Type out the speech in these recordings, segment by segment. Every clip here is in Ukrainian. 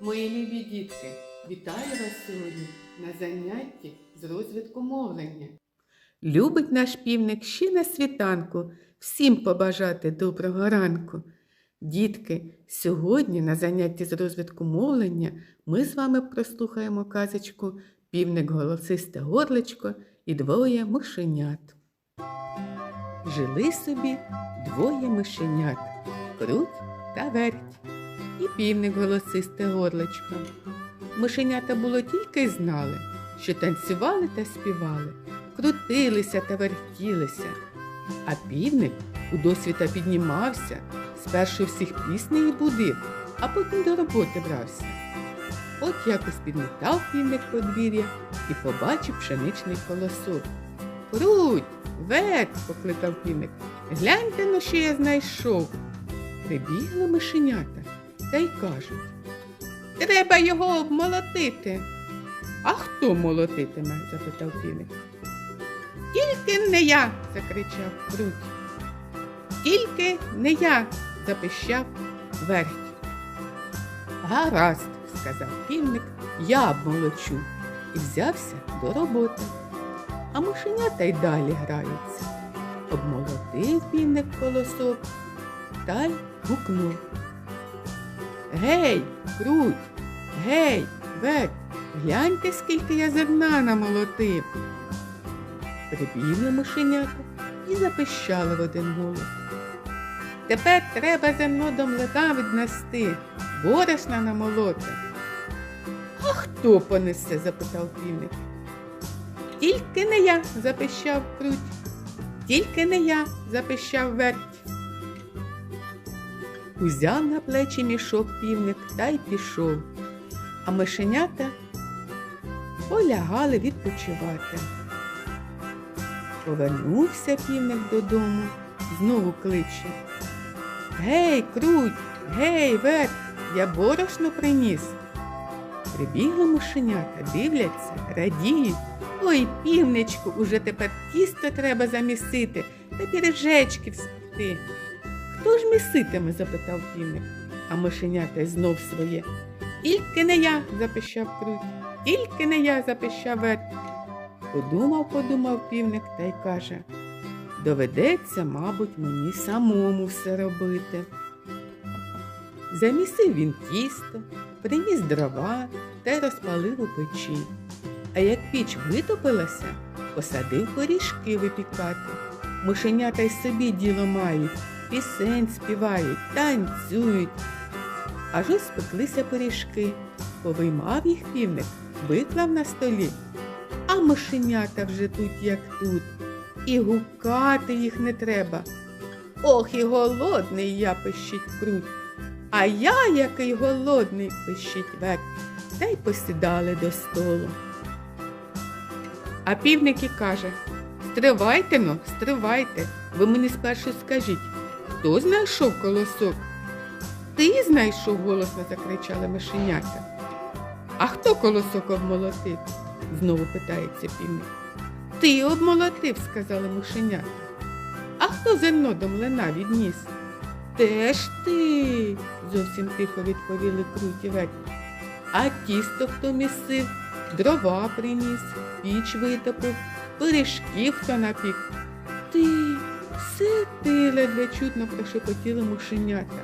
Мої любі дітки, вітаю вас сьогодні на занятті з розвитку мовлення. Любить наш півник ще на світанку всім побажати доброго ранку. Дітки, сьогодні на занятті з розвитку мовлення ми з вами прослухаємо казочку Півник голосисте горличко і двоє мишенят. Жили собі двоє мишенят круть та верть і півник голосисте горличко. Мишенята було тільки й знали, що танцювали та співали, крутилися та вертілися. А півник у досвіта піднімався, спершу всіх піснею будив, а потім до роботи брався. От якось підмітав півник подвір'я і побачив пшеничний колосок. Круть, верть, покликав півник. Гляньте, на що я знайшов. Прибігли мишенята та й кажуть. Треба його обмолотити. А хто молотитиме? запитав півник. Тільки не я, закричав Круть. Тільки не я, запищав верть. Гаразд, сказав півник, я обмолочу і взявся до роботи. А мишенята й далі граються. Обмолотив півник колосок та й гукнув. Гей, круть, гей, верть, гляньте, скільки я зерна намолотив. Прибігли мишенята і запищали в один голос. Тепер треба зерно до млина віднести, борошна намолоти. А хто понесе? запитав півник. Тільки не я, запищав круть. Тільки не я, запищав верть. Узяв на плечі мішок півник та й пішов, а мишенята полягали відпочивати. Повернувся півник додому, знову кличе. Гей, круть, гей, верть, я борошно приніс. Прибігли мишенята, дивляться, радіють. Ой, півничку, уже тепер тісто треба замісити та піріжечки вспекти. Хто ж міситиме? запитав півник, а мишенята знов своє. Тільки не я, запищав круть, тільки не я, запищав верть. Подумав, подумав півник та й каже доведеться, мабуть, мені самому все робити. Замісив він тісто, приніс дрова та розпалив у печі. А як піч витопилася, посадив пиріжки випікати. Мишенята й собі діло мають, пісень співають, танцюють. Аж ось спеклися пиріжки, повиймав їх півник, виклав на столі. А мишенята вже тут, як тут, і гукати їх не треба. Ох, і голодний я пищить круть. А я, який голодний, пищить верть, та й посідали до столу. А півник і каже Стривайте но, стривайте, ви мені спершу скажіть, хто знайшов колосок? Ти знайшов, голосно закричали мишенята. А хто колосок обмолотив? знову питається півник. Ти обмолотив, сказали мишенята. А хто зерно до млина відніс? Теж ти, зовсім тихо відповіли круті верть. А тісто хто місив, дрова приніс, піч витопив, пиріжки хто напік. Ти, все ти ледве чутно прошепотіли мишенята.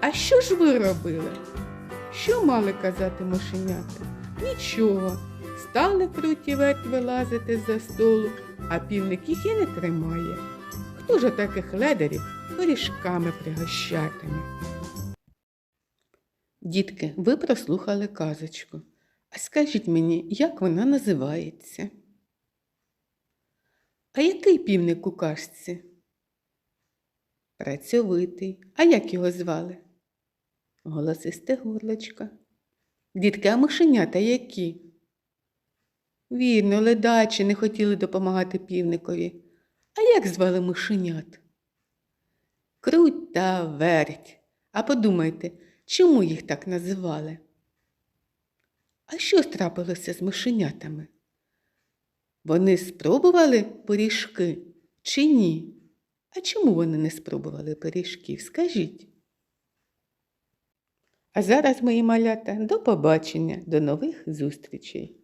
А що ж ви робили? Що мали казати мишенята? Нічого. Стали круті верть вилазити з-за столу, а півник їх і не тримає. Хто ж таких ледарів пиріжками пригощатиме? Дітки, ви прослухали казочку. А скажіть мені, як вона називається? А який півник у кашці? Працьовитий. А як його звали? Голосисте горлочка. Дітки, а мишенята які? Вірно, ледачі не хотіли допомагати півникові. А як звали мишенят? Круть та верть. А подумайте, чому їх так називали? А що трапилося з мишенятами? Вони спробували пиріжки чи ні? А чому вони не спробували пиріжків? Скажіть. А зараз, мої малята, до побачення, до нових зустрічей!